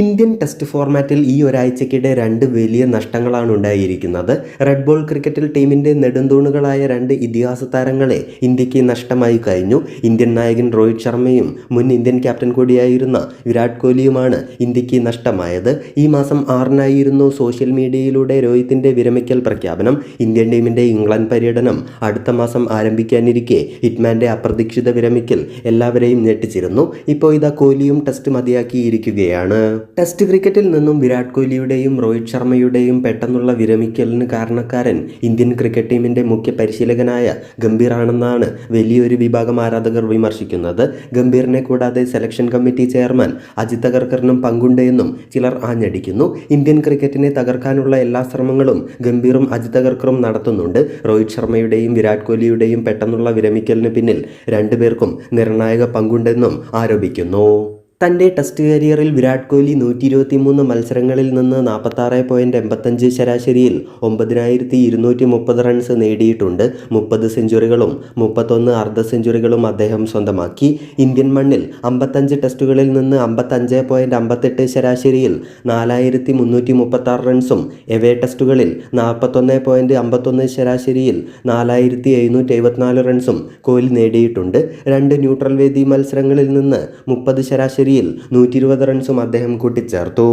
Indian test ഫോർമാറ്റിൽ ഈ ഒരാഴ്ചക്കിടെ രണ്ട് വലിയ നഷ്ടങ്ങളാണ് ഉണ്ടായിരിക്കുന്നത്. റെഡ് ബോൾ ക്രിക്കറ്റിൽ ടീമിന്റെ നെടുന്തൂണുകളായ രണ്ട് ഇതിഹാസ താരങ്ങളെ ഇന്ത്യയ്ക്ക് നഷ്ടമായി കഴിഞ്ഞു. ഇന്ത്യൻ നായകൻ രോഹിത് ശർമ്മയും മുൻ ഇന്ത്യൻ ക്യാപ്റ്റൻ കൂടിയായിരുന്ന വിരാട് കോഹ്ലിയുമാണ് ഇന്ത്യയ്ക്ക് നഷ്ടമായത്. ഈ മാസം ആറിനായിരുന്നു സോഷ്യൽ മീഡിയയിലൂടെ രോഹിത്തിന്റെ വിരമിക്കൽ പ്രഖ്യാപനം. ഇന്ത്യൻ ടീമിന്റെ ഇംഗ്ലണ്ട് പര്യടനം അടുത്ത മാസം ആരംഭിക്കാനിരിക്കെ ഹിറ്റ്മാന്റെ അപ്രതീക്ഷിത വിരമിക്കൽ എല്ലാവരെയും ഞെട്ടിച്ചിരുന്നു. ഇപ്പോൾ ഇതാ കോഹ്ലിയും ടെസ്റ്റ് മതിയാക്കിയിരിക്കുകയാണ്. ടെസ്റ്റ് ക്രിക്കറ്റിൽ നിന്നും വിരാട് കോഹ്ലിയുടെയും രോഹിത് ശർമ്മയുടെയും പെട്ടെന്നുള്ള വിരമിക്കലിന് കാരണക്കാരൻ ഇന്ത്യൻ ക്രിക്കറ്റ് ടീമിന്റെ മുഖ്യ പരിശീലകനായ ഗംഭീർ ആണെന്നാണ് വലിയൊരു വിഭാഗം ആരാധകർ വിമർശിക്കുന്നത്. ഗംഭീറിനെ കൂടാതെ സെലക്ഷൻ കമ്മിറ്റി ചെയർമാൻ അജിത് അഗർക്കറിനും പങ്കുണ്ടെന്നും ചിലർ ആഞ്ഞടിക്കുന്നു. ഇന്ത്യൻ ക്രിക്കറ്റിനെ തകർക്കാനുള്ള എല്ലാ ശ്രമങ്ങളും ഗംഭീറും അജിത് അഗർക്കറും നടത്തുന്നുണ്ട്. രോഹിത് ശർമ്മയുടെയും വിരാട് കോഹ്ലിയുടെയും പെട്ടെന്നുള്ള വിരമിക്കലിന് പിന്നിൽ രണ്ടുപേർക്കും നിർണായക പങ്കുണ്ടെന്നും ആരോപിക്കുന്നു. തന്റെ ടെസ്റ്റ് കരിയറിൽ വിരാട് കോഹ്ലി നൂറ്റി ഇരുപത്തി മൂന്ന് മത്സരങ്ങളിൽ നിന്ന് നാൽപ്പത്താറ് പോയിന്റ് എൺപത്തഞ്ച് ശരാശരിയിൽ ഒമ്പതിനായിരത്തി ഇരുന്നൂറ്റി മുപ്പത് റൺസ് നേടിയിട്ടുണ്ട്. മുപ്പത് സെഞ്ചുറികളും മുപ്പത്തൊന്ന് അർദ്ധ സെഞ്ചുറികളും അദ്ദേഹം സ്വന്തമാക്കി. ഇന്ത്യൻ മണ്ണിൽ അമ്പത്തഞ്ച് ടെസ്റ്റുകളിൽ നിന്ന് അമ്പത്തഞ്ച് പോയിന്റ് അമ്പത്തെട്ട് ശരാശരിയിൽ നാലായിരത്തി മുന്നൂറ്റി മുപ്പത്താറ് റൺസും എവേ ടെസ്റ്റുകളിൽ നാൽപ്പത്തൊന്ന് പോയിന്റ് അമ്പത്തൊന്ന് ശരാശരിയിൽ നാലായിരത്തി എഴുന്നൂറ്റി എഴുപത്തിനാല് റൺസും കോഹ്ലി നേടിയിട്ടുണ്ട്. രണ്ട് ന്യൂട്രൽ വേദി മത്സരങ്ങളിൽ നിന്ന് മുപ്പത് ശരാശരിയിൽ നൂറ്റി റൺസും അദ്ദേഹം കൂട്ടിച്ചേർത്തു.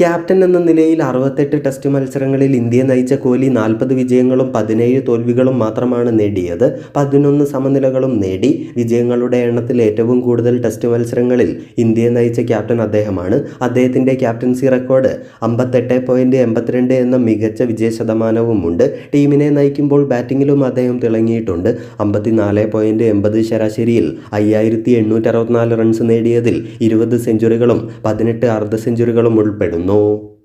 ക്യാപ്റ്റൻ എന്ന നിലയിൽ അറുപത്തെട്ട് ടെസ്റ്റ് മത്സരങ്ങളിൽ ഇന്ത്യ നയിച്ച കോഹ്ലി നാൽപ്പത് വിജയങ്ങളും പതിനേഴ് തോൽവികളും മാത്രമാണ് നേടിയത്. പതിനൊന്ന് സമനിലകളും നേടി. വിജയങ്ങളുടെ എണ്ണത്തിൽ ഏറ്റവും കൂടുതൽ ടെസ്റ്റ് മത്സരങ്ങളിൽ ഇന്ത്യയെ നയിച്ച ക്യാപ്റ്റൻ അദ്ദേഹമാണ്. അദ്ദേഹത്തിന്റെ ക്യാപ്റ്റൻസി റെക്കോർഡ് അമ്പത്തെട്ട് പോയിന്റ് എൺപത്തിരണ്ട് എന്ന മികച്ച വിജയ ശതമാനവുമുണ്ട് ടീമിനെ നയിക്കുമ്പോൾ ബാറ്റിങ്ങിലും അദ്ദേഹം തിളങ്ങിയിട്ടുണ്ട്. അമ്പത്തിനാല് പോയിന്റ് എൺപത് ശരാശരിയിൽ അയ്യായിരത്തി എണ്ണൂറ്റി അറുപത്തിനാല് റൺസ് നേടിയതിൽ ഇരുപത് സെഞ്ചുറികളും പതിനെട്ട് അർദ്ധ സെഞ്ചുറികളും ഉൾപ്പെടുന്നു. 哦。